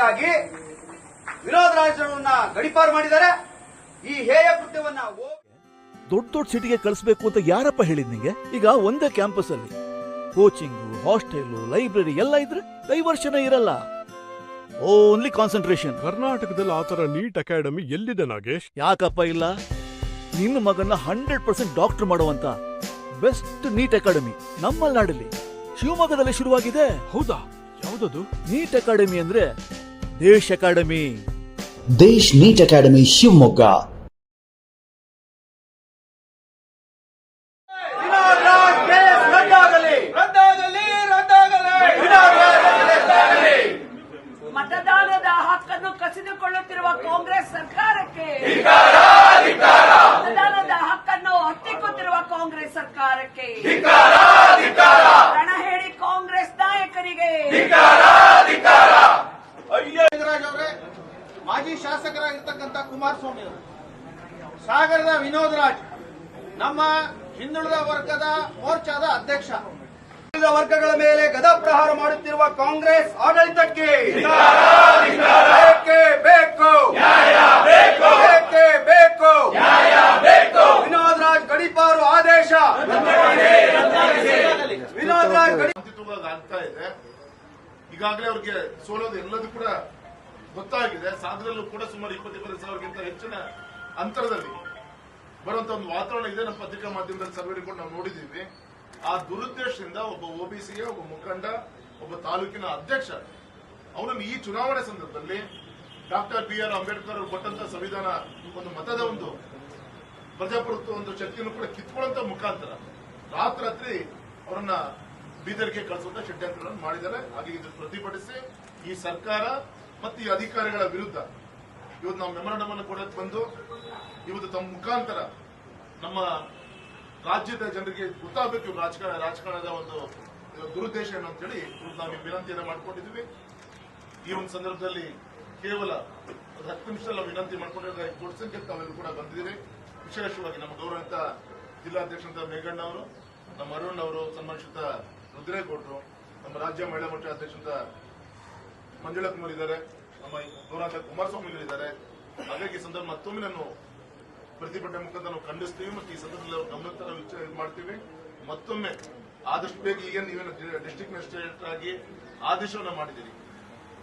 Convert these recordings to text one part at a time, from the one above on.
ಹಾಗಾಗಿ ವಿರೋಧ ರಾಜ್ಯವನ್ನ ಗಡಿಪಾರು ಮಾಡಿದ್ದಾರೆ. ಈ ಹೇಯ ಕೃತ್ಯವನ್ನ ದೊಡ್ಡ ದೊಡ್ಡ ಸಿಟಿಗೆ ಕಳಿಸ್ಬೇಕು ಅಂತ ಯಾರಪ್ಪ ಹೇಳಿದ್ ನಿಂಗೆ? ಈಗ ಒಂದೇ ಕ್ಯಾಂಪಸ್ ಅಲ್ಲಿ ಕೋಚಿಂಗು ಹಾಸ್ಟೆಲ್ ಲೈಬ್ರರಿ ಎಲ್ಲ ಇದ್ರೆ ಡೈವರ್ಷನ್ ಇರಲ್ಲ. ಓನ್ಲಿ ಕಾನ್ಸಂಟ್ರೇಷನ್ ಕರ್ನಾಟಕದಲ್ಲಿ ಆತರ ನೀಟ್ ಅಕಾಡೆಮಿ ಎಲ್ಲಿದೆ ನಾಗೇಶ್? ಯಾಕಪ್ಪ ಇಲ್ಲ? ನಿನ್ನ ಮಗನ ಹಂಡ್ರೆಡ್ ಪರ್ಸೆಂಟ್ ಡಾಕ್ಟರ್ ಮಾಡುವಂತ ಬೆಸ್ಟ್ ನೀಟ್ ಅಕಾಡೆಮಿ ನಮ್ಮ ನಾಡಲ್ಲಿ ಶಿವಮೊಗ್ಗದಲ್ಲಿ ಶುರುವಾಗಿದೆ. ಹೌದಾ? ಯಾವ್ದದು? ನೀಟ್ ಅಕಾಡೆಮಿ ಅಂದ್ರೆ Desh academy Desh NEET academy Shivamogga Vinod Raj case ರದ್ದಾಗಲಿ ರದ್ದಾಗಲಿ ರದ್ದಾಗಲಿ ವಿನೋದ್ ರಾಜ್ ರದ್ದಾಗಲಿ ಮತದಾನದ ಹಕ್ಕನ್ನು ಕಸಿದುಕೊಳ್ಳುತ್ತಿರುವ ಕಾಂಗ್ರೆಸ್ ಸರ್ಕಾರಕ್ಕೆ ಮತದಾನದ ಹಕ್ಕನ್ನು ಹತ್ತಿಕ್ಕುತ್ತಿರುವ ಕಾಂಗ್ರೆಸ್ ಸರ್ಕಾರಕ್ಕೆ ರಣ ಹೇಳಿ ಕಾಂಗ್ರೆಸ್ ನಾಯಕರಿಗೆ ಅಯ್ಯೋ ನಾಗರಾಜ್ ಅವರೇ ಮಾಜಿ ಶಾಸಕರಾಗಿರ್ತಕ್ಕಂಥ ಕುಮಾರಸ್ವಾಮಿ ಅವರು ಸಾಗರದ ವಿನೋದ್ ರಾಜ್ ನಮ್ಮ ಹಿಂದುಳಿದ ವರ್ಗದ ಮೋರ್ಚಾದ ಅಧ್ಯಕ್ಷ. ಹಿಂದುಳಿದ ವರ್ಗಗಳ ಮೇಲೆ ಗದಾ ಪ್ರಹಾರ ಮಾಡುತ್ತಿರುವ ಕಾಂಗ್ರೆಸ್ ಆಡಳಿತಕ್ಕೆ ಬೇಕೇ. ವಿನೋದ್ ರಾಜ್ ಗಡಿಪಾರು ಆದೇಶ. ವಿನೋದ್ ರಾಜ್ ಗಡಿ ಆಗ್ತಾ ಇದೆ. ಈಗಾಗಲೇ ಅವ್ರಿಗೆ ಸೋಲೋದು ಎಲ್ಲದೂ ಕೂಡ ಗೊತ್ತಾಗಿದೆ. ಸಾಗರಲ್ಲೂ ಕೂಡ ಸುಮಾರು ಇಪ್ಪತ್ತಿಪ್ಪತ್ತು ಸಾವಿರಕ್ಕಿಂತ ಹೆಚ್ಚಿನ ಅಂತರದಲ್ಲಿ. ಬರುವಂತ ಒಂದು ವಾತಾವರಣ ಇದೆ. ನಮ್ಮ ಪತ್ರಿಕಾ ಮಾಧ್ಯಮದಲ್ಲಿ ಸರ್ವೆ ರಿಪೋರ್ಟ್ ನಾವು ನೋಡಿದ್ದೀವಿ. ಆ ದುರುದ್ದೇಶದಿಂದ ಒಬ್ಬ ಒಬಿಸಿಗೆ ಒಬ್ಬ ಮುಖಂಡ, ಒಬ್ಬ ತಾಲೂಕಿನ ಅಧ್ಯಕ್ಷ, ಅವನನ್ನು ಈ ಚುನಾವಣೆ ಸಂದರ್ಭದಲ್ಲಿ ಡಾಕ್ಟರ್ ಬಿ ಆರ್ ಅಂಬೇಡ್ಕರ್ ಅವರು ಕೊಟ್ಟಂತ ಸಂವಿಧಾನ ಒಂದು ಮತದ ಒಂದು ಪ್ರಜಾಪ್ರಭುತ್ವ ಒಂದು ಶಕ್ತಿಯನ್ನು ಕೂಡ ಕಿತ್ಕೊಳ್ಳುವಂತ ಮುಖಾಂತರ ರಾತ್ರಾತ್ರಿ ಅವರನ್ನ ಬೀದರ್ಗೆ ಕಳಿಸುವಂತ ಷಡ್ಯಂತ್ರಗಳನ್ನು ಮಾಡಿದ್ದಾರೆ. ಹಾಗೆ ಇದನ್ನು ಪ್ರತಿಭಟಿಸಿ ಈ ಸರ್ಕಾರ ಮತ್ತು ಈ ಅಧಿಕಾರಿಗಳ ವಿರುದ್ಧ ಇವತ್ತು ನಾವು ಮೆಮೊರಾಂಡಮ್ ಅನ್ನು ಕೊಡಕ್ಕೆ ಬಂದು ಇವತ್ತು ತಮ್ಮ ಮುಖಾಂತರ ನಮ್ಮ ರಾಜ್ಯದ ಜನರಿಗೆ ಗೊತ್ತಾಗಬೇಕು ರಾಜಕಾರಣ, ರಾಜಕಾರಣದ ಒಂದು ದುರುದ್ದೇಶ ಏನು ಅಂತೇಳಿ ನಾವು ವಿನಂತಿಯನ್ನು ಮಾಡ್ಕೊಂಡಿದ್ದೀವಿ. ಈ ಒಂದು ಸಂದರ್ಭದಲ್ಲಿ ಕೇವಲ ಒಂದು ಹತ್ತು ನಿಮಿಷದಲ್ಲಿ ನಾವು ವಿನಂತಿ ಮಾಡ್ಕೊಂಡಿರೋ ದೊಡ್ಡ ಸಂಖ್ಯೆ ತಾವೆಲ್ಲರೂ ಕೂಡ ಬಂದಿದ್ದೀವಿ ವಿಶೇಷವಾಗಿ ನಮ್ಮ ಗೌರವಿತ ಜಿಲ್ಲಾಧ್ಯಕ್ಷರಂತ ಮೇಘಣ್ಣ ಅವರು, ನಮ್ಮ ಅರುಣ್ ಅವರು, ಸನ್ಮಾನಿಸಿದ ರುದ್ರೇಗೌಡರು, ನಮ್ಮ ರಾಜ್ಯ ಮಹಿಳಾ ಮೋರ್ಚಾ ಅಧ್ಯಕ್ಷ ಮಂಜುಳಾ ಕುಮಾರ್ ಇದ್ದಾರೆ. ನಮ್ಮ ಗೌರವಂತ ಕುಮಾರಸ್ವಾಮಿ ಇದ್ದಾರೆ ಹಾಗಾಗಿ ಸಂದರ್ಭ ಮತ್ತೊಮ್ಮೆ ನಾನು ಪ್ರತಿಭಟನೆ ಮುಖಾಂತರ ನಾವು ಖಂಡಿಸ್ತೀವಿ ಮತ್ತು ಈ ಸಂದರ್ಭದಲ್ಲಿ ನಾವು ವಿಚಾರ ಇದು ಮಾಡ್ತೀವಿ. ಮತ್ತೊಮ್ಮೆ ಆದಷ್ಟು ಬೇಗ ಈಗ ನೀವೇನು ಡಿಸ್ಟಿಕ್ ಮ್ಯಾಜಿಸ್ಟ್ರೇಟ್ ಆಗಿ ಆದೇಶವನ್ನ ಮಾಡಿದ್ದೀರಿ.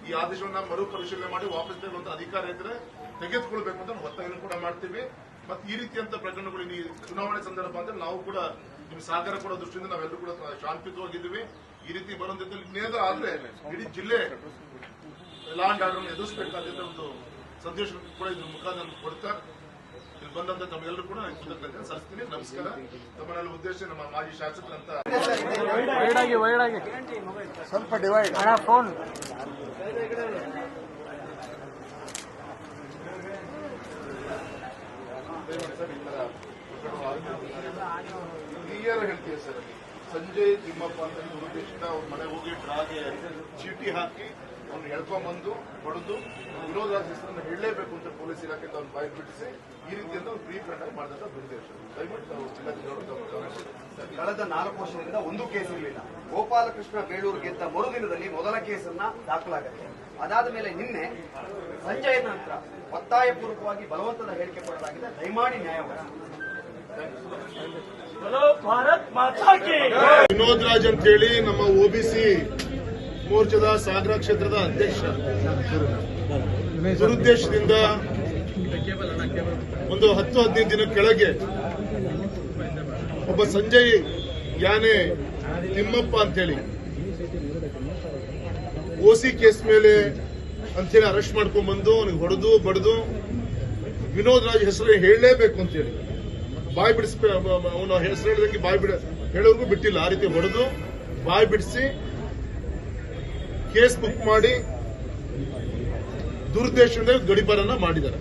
ಈ ಆದೇಶವನ್ನ ಮರು ಪರಿಶೀಲನೆ ಮಾಡಿ ವಾಪಸ್ ತೆಗೆದಂತ ಅಧಿಕಾರ ಇದ್ರೆ ತೆಗೆದುಕೊಳ್ಬೇಕು ಅಂತ ನಾವು ಒತ್ತಾಯವನ್ನು ಕೂಡ ಮಾಡ್ತೀವಿ. ಮತ್ತೆ ಈ ರೀತಿಯಂತ ಪ್ರಕರಣಗಳು ಈ ಚುನಾವಣೆ ಸಂದರ್ಭ ಅಂದ್ರೆ ನಾವು ಕೂಡ ನಿಮ್ ಸಹಕಾರ ಕೊಡೋ ದೃಷ್ಟಿಯಿಂದ ನಾವೆಲ್ಲರೂ ಕೂಡ ಶಾಂತಿಯುತವಾಗಿದ್ದೀವಿ. ಈ ರೀತಿ ಬರೋದ್ರಿಂದ ಆದ್ರೆ ಇಡೀ ಜಿಲ್ಲೆ ಲಾ ಅಂಡ್ ಆರ್ಡರ್ ಎದುರಿಸಬೇಕಾದಂತ ಒಂದು ಸಂದೇಶ ಕೂಡ ಇದ್ರ ಮುಖಾಂತರ ಕೊಡ್ತಾ ಇಲ್ಲಿ ಬಂದಂತ ತಮ್ಮೆಲ್ಲರೂ ಕೂಡ ನಾನು ಕೃತಜ್ಞತೆ ಸಲ್ಲಿಸ್ತೀನಿ. ನಮಸ್ಕಾರ. ತಮ್ಮನಲ್ಲಿ ಉದ್ದೇಶ ನಮ್ಮ ಮಾಜಿ ಶಾಸಕರಂತ ಕ್ಲಿಯರ್ ಹೇಳ್ತೀವಿ ಸರ್. ಸಂಜಯ್ ತಿಮ್ಮಪ್ಪ ಅಂತ ದುರುದ್ದೇಶದಿಂದ ಅವ್ರ ಮನೆ ಹೋಗಿ ಡ್ರಾಗೆ ಚೀಟಿ ಹಾಕಿ ಅವ್ನು ಎಳ್ಕೊಂಡ್ಬಂದು ಹೊಡೆದು ವಿರೋಧ ಹೆಸರನ್ನು ಹೇಳಲೇಬೇಕು ಅಂತ ಪೊಲೀಸ್ ಇಲಾಖೆ ಅವ್ನು ಬಾಯಿ ಬಿಡಿಸಿ ಈ ರೀತಿಯಿಂದ ಅವ್ರು ಪ್ರೀ ಪ್ಲಾನ್ ಆಗಿ ಮಾಡಿದಂತ ದುರುದ್ದೇಶ. ದಯವಿಟ್ಟು ಜಿಲ್ಲಾಧಿಕಾರಿಗಳು ಗಮನಕ್ಕೆ ಕಳೆದ ನಾಲ್ಕು ವರ್ಷದಿಂದ ಒಂದು ಕೇಸ್ ಇರಲಿಲ್ಲ ಗೋಪಾಲಕೃಷ್ಣ ಬೇಳೂರು ಗೆದ್ದ ಮರುದಿನದಲ್ಲಿ ಮೊದಲ ಕೇಸನ್ನ ದಾಖಲಾಗುತ್ತೆ. ಅದಾದ ಮೇಲೆ ನಿನ್ನೆ ಸಂಜೆಯ ನಂತರ ಒತ್ತಾಯಪೂರ್ವಕವಾಗಿ ಬಲವಂತದ ಹೇಳಿಕೆ ಕೊಡಲಾಗಿದೆ. ದಯಮಾಡಿ ನ್ಯಾಯವಾದ ವಿನೋದ್ ರಾಜ್ ಅಂತ ಹೇಳಿ ನಮ್ಮ ಒಬಿಸಿ ಮೋರ್ಚಾದ ಸಾಗರ ಕ್ಷೇತ್ರದ ಅಧ್ಯಕ್ಷ. ದುರುದ್ದೇಶದಿಂದ ಒಂದು ಹತ್ತು ಹದಿನೈದು ದಿನ ಕೆಳಗೆ ಒಬ್ಬ ಸಂಜಯ್ ಯಾನೆ ತಿಮ್ಮಪ್ಪ ಅಂತೇಳಿ ಓಸಿ ಕೇಸ್ ಮೇಲೆ ಅಂತೇಳಿ ಅರೆಸ್ಟ್ ಮಾಡ್ಕೊಂಡ್ ಬಂದು ಅವನಿಗೆ ಹೊಡೆದು, ಬಡದು ವಿನೋದ್ ರಾಜ್ ಹೆಸರು ಹೇಳಲೇಬೇಕು ಅಂತೇಳಿ ಬಾಯಿ ಬಿಡಿಸ್ ಅವನ ಹೆಸರು ಹೇಳಿದಂಗೆ ಬಾಯಿ ಬಿಡ ಹೇಳೋರ್ಗೂ ಬಿಟ್ಟಿಲ್ಲ. ಆ ರೀತಿ ಹೊಡೆದು ಬಾಯಿ ಬಿಡಿಸಿ ಕೇಸ್ ಬುಕ್ ಮಾಡಿ ದುರುದ್ದೇಶದಿಂದ ಗಡಿಪಾರನ್ನ ಮಾಡಿದ್ದಾರೆ.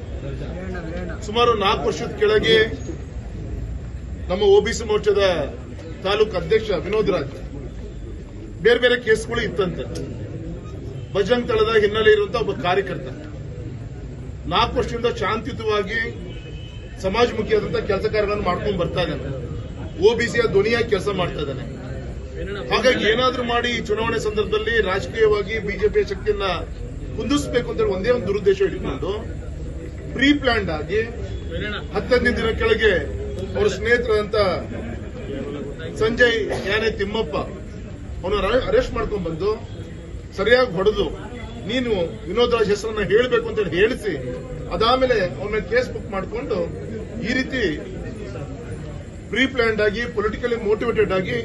ಸುಮಾರು ನಾಲ್ಕು ವರ್ಷದ ಕೆಳಗೆ ನಮ್ಮ ಒಬಿಸಿ ಮೋರ್ಚಾದ ತಾಲೂಕು ಅಧ್ಯಕ್ಷ ವಿನೋದ್ ರಾಜ್ ಬೇರೆ ಬೇರೆ ಕೇಸ್ಗಳು ಇತ್ತಂತೆ. ಬಜರಂಗ್ ತಳದ ಹಿನ್ನೆಲೆ ಇರುವಂತಹ ಒಬ್ಬ ಕಾರ್ಯಕರ್ತ. ನಾಲ್ಕು ವರ್ಷದಿಂದ ಶಾಂತಿಯುತವಾಗಿ ಸಮಾಜಮುಖಿಯಾದಂತಹ ಕೆಲಸ ಕಾರ್ಯಗಳನ್ನು ಮಾಡ್ಕೊಂಡು ಬರ್ತಾ ಇದ್ದಾನೆ. ಒಬಿಸಿಯ ಧ್ವನಿಯಾಗಿ ಕೆಲಸ ಮಾಡ್ತಾ ಇದ್ದಾನೆ. ಹಾಗಾಗಿ ಏನಾದ್ರೂ ಮಾಡಿ ಚುನಾವಣೆ ಸಂದರ್ಭದಲ್ಲಿ ರಾಜಕೀಯವಾಗಿ ಬಿಜೆಪಿಯ ಶಕ್ತಿಯನ್ನ ಕುಂದಿಸಬೇಕು ಅಂತ ಹೇಳಿ ಒಂದೇ ಒಂದು ದುರುದ್ದೇಶ ಇಟ್ಕೊಂಡು ಪ್ರೀ ಪ್ಲಾನ್ಡ್ ಆಗಿ ಹತ್ತನೇ ದಿನ ಕೆಳಗೆ ಅವರ ಸ್ನೇಹಿತರಂತ ಸಂಜಯ್, ಯಾನೆ, ತಿಮ್ಮಪ್ಪ ಅವನು ಅರೆಸ್ಟ್ ಮಾಡ್ಕೊಂಡ್ ಬಂದು ಸರಿಯಾಗಿ ಹೊಡೆದು ನೀನು ವಿನೋದ್ ರಾಜ್ ಹೆಸರನ್ನ ಹೇಳಬೇಕು ಅಂತ ಹೇಳಿ ಹೇಳಿಸಿ, ಅದಾದ್ಮೇಲೆ ಅವನ ಕೇಸ್ ಬುಕ್ ಮಾಡಿಕೊಂಡು ಈ ರೀತಿ ಪ್ರೀ ಪ್ಲಾನ್ಡ್ ಆಗಿ ಪೊಲಿಟಿಕಲಿ ಮೋಟಿವೇಟೆಡ್ ಆಗಿ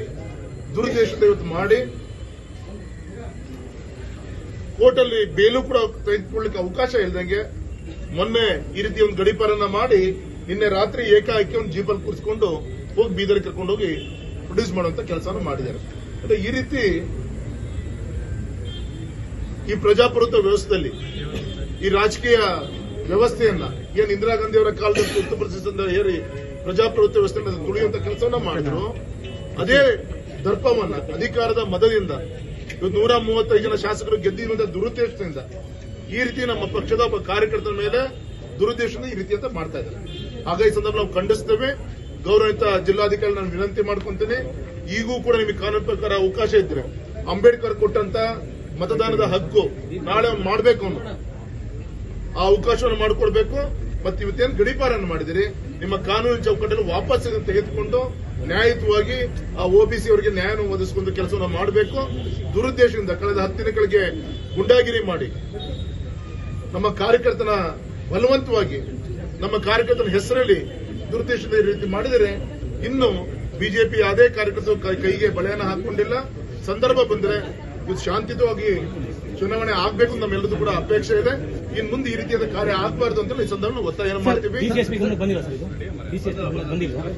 ದುರುದ್ದೇಶದ ಇವತ್ತು ಮಾಡಿ ಕೋರ್ಟಲ್ಲಿ ಬೇಲು ಕೂಡ ತೆಗೆದುಕೊಳ್ಳಿಕ್ಕೆ ಅವಕಾಶ ಇಲ್ದಂಗೆ ಮೊನ್ನೆ ಈ ರೀತಿ ಒಂದು ಗಡಿಪಾರನ್ನ ಮಾಡಿ ನಿನ್ನೆ ರಾತ್ರಿ ಏಕಾಏಕಿ ಒಂದು ಜೀಪಲ್ಲಿ ಕೂರಿಸಿಕೊಂಡು ಹೋಗಿ ಬೀದರ್ ಕರ್ಕೊಂಡು ಹೋಗಿ ಪ್ರೊಡ್ಯೂಸ್ ಮಾಡುವಂತ ಕೆಲಸನ ಮಾಡಿದ್ದಾರೆ. ಅಂದ್ರೆ ಈ ರೀತಿ ಈ ಪ್ರಜಾಪ್ರಭುತ್ವ ವ್ಯವಸ್ಥೆಯಲ್ಲಿ ಈ ರಾಜಕೀಯ ವ್ಯವಸ್ಥೆಯನ್ನ, ಏನ್ ಇಂದಿರಾ ಗಾಂಧಿ ಅವರ ಕಾಲದಲ್ಲಿ ತುರ್ತು ಪರಿಸ್ಥಿತಿಯಿಂದ ಏರಿ ಪ್ರಜಾಪ್ರಭುತ್ವ ವ್ಯವಸ್ಥೆಯನ್ನು ತುಳಿಯುವಂತ ಕೆಲಸವನ್ನ ಮಾಡಿದ್ರು. ಅದೇ ದರ್ಪವನ್ನ ಅಧಿಕಾರದ ಮದದಿಂದ ನೂರ ಮೂವತ್ತೈದು ಜನ ಶಾಸಕರು ಗೆದ್ದಿರುವಂತಹ ದುರುದ್ದೇಶದಿಂದ ಈ ರೀತಿ ನಮ್ಮ ಪಕ್ಷದ ಒಬ್ಬ ಕಾರ್ಯಕರ್ತರ ಮೇಲೆ ದುರುದ್ದೇಶದಿಂದ ಈ ರೀತಿ ಅಂತ ಮಾಡ್ತಾ ಇದ್ದಾರೆ. ಹಾಗಾಗಿ ಈ ಸಂದರ್ಭ ನಾವು ಖಂಡಿಸ್ತೇವೆ ಗೌರವಿತ ಜಿಲ್ಲಾಧಿಕಾರಿ ನಾನು ವಿನಂತಿ ಮಾಡ್ಕೊಂತೀನಿ. ಈಗೂ ಕೂಡ ನಿಮಗೆ ಕಾನೂನು ಪ್ರಕಾರ ಅವಕಾಶ ಇದ್ರೆ ಅಂಬೇಡ್ಕರ್ ಕೊಟ್ಟಂತ ಮತದಾನದ ಹಕ್ಕು ನಾಳೆ ಅವ್ನು ಮಾಡ್ಬೇಕು ಅವನು. ಆ ಅವಕಾಶವನ್ನು ಮಾಡಿಕೊಡ್ಬೇಕು. ಮತ್ತೆ ಇವತ್ತೇನು ಗಡಿಪಾರನ್ನು ಮಾಡಿದಿರಿ. ನಿಮ್ಮ ಕಾನೂನು ಚೌಕಟ್ಟನ್ನು ವಾಪಸ್ ತೆಗೆದುಕೊಂಡು ನ್ಯಾಯಯುತವಾಗಿ ಆ ಒಬಿಸಿ ಅವರಿಗೆ ನ್ಯಾಯನ ಒದಗಿಸಿಕೊಂಡು ಕೆಲಸವನ್ನು ಮಾಡಬೇಕು. ದುರುದ್ದೇಶದಿಂದ ಕಳೆದ ಹತ್ತು ದಿನಗಳಿಗೆ ಗುಂಡಾಗಿರಿ ಮಾಡಿ. ನಮ್ಮ ಕಾರ್ಯಕರ್ತನ ಬಲವಂತವಾಗಿ ನಮ್ಮ ಕಾರ್ಯಕರ್ತನ ಹೆಸರಲ್ಲಿ ದುರುದ್ದೇಶದ ರೀತಿ ಮಾಡಿದರೆ ಇನ್ನು ಬಿಜೆಪಿ ಯಾವುದೇ ಕಾರ್ಯಕರ್ತರು ಕೈಗೆ ಬಳೆಯನ್ನು ಹಾಕೊಂಡಿಲ್ಲ. ಸಂದರ್ಭ ಬಂದರೆ ಇದು ಶಾಂತಿಯುತವಾಗಿ ಚುನಾವಣೆ ಆಗಬೇಕು ಅಂತ ನಮ್ಮೆಲ್ಲರೂ ಕೂಡ ಅಪೇಕ್ಷೆ ಇದೆ. ಇನ್ ಮುಂದೆ ಈ ರೀತಿಯಾದ ಕಾರ್ಯ ಆಗಬಾರ್ದು ಅಂತ ಈ ಸಂದರ್ಭ ಒತ್ತಾಯ ಮಾಡ್ತೀವಿ.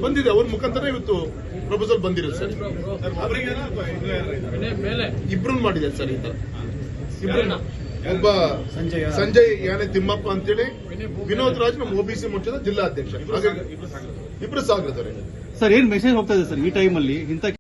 ಬಂದಿದೆ. ಅವ್ರ ಮುಖಾಂತರ ಇವತ್ತು ಪ್ರಪೋಸಲ್ ಬಂದಿರೋದು ಸರ್. ಇಬ್ರು ಮಾಡಿದ್ದಾರೆ ಸರ್ ಒಬ್ಬ ಸಂಜಯ್ ಯಾನೆ. ತಿಮ್ಮಪ್ಪ ಅಂತೇಳಿ ವಿನೋದ್ ರಾಜ್ ನಮ್ಮ ಒಬಿಸಿ ಮೋರ್ಚಾದ ಜಿಲ್ಲಾಧ್ಯಕ್ಷ. ಅಧ್ಯಕ್ಷ ಇಬ್ರು ಸಾಗರದವರೇ. ಸರ್ ಏನ್ ಮೆಸೇಜ್ ಹೋಗ್ತಾ ಇದೆ ಸರ್ ಈ ಟೈಮಲ್ಲಿ ಇಂಥ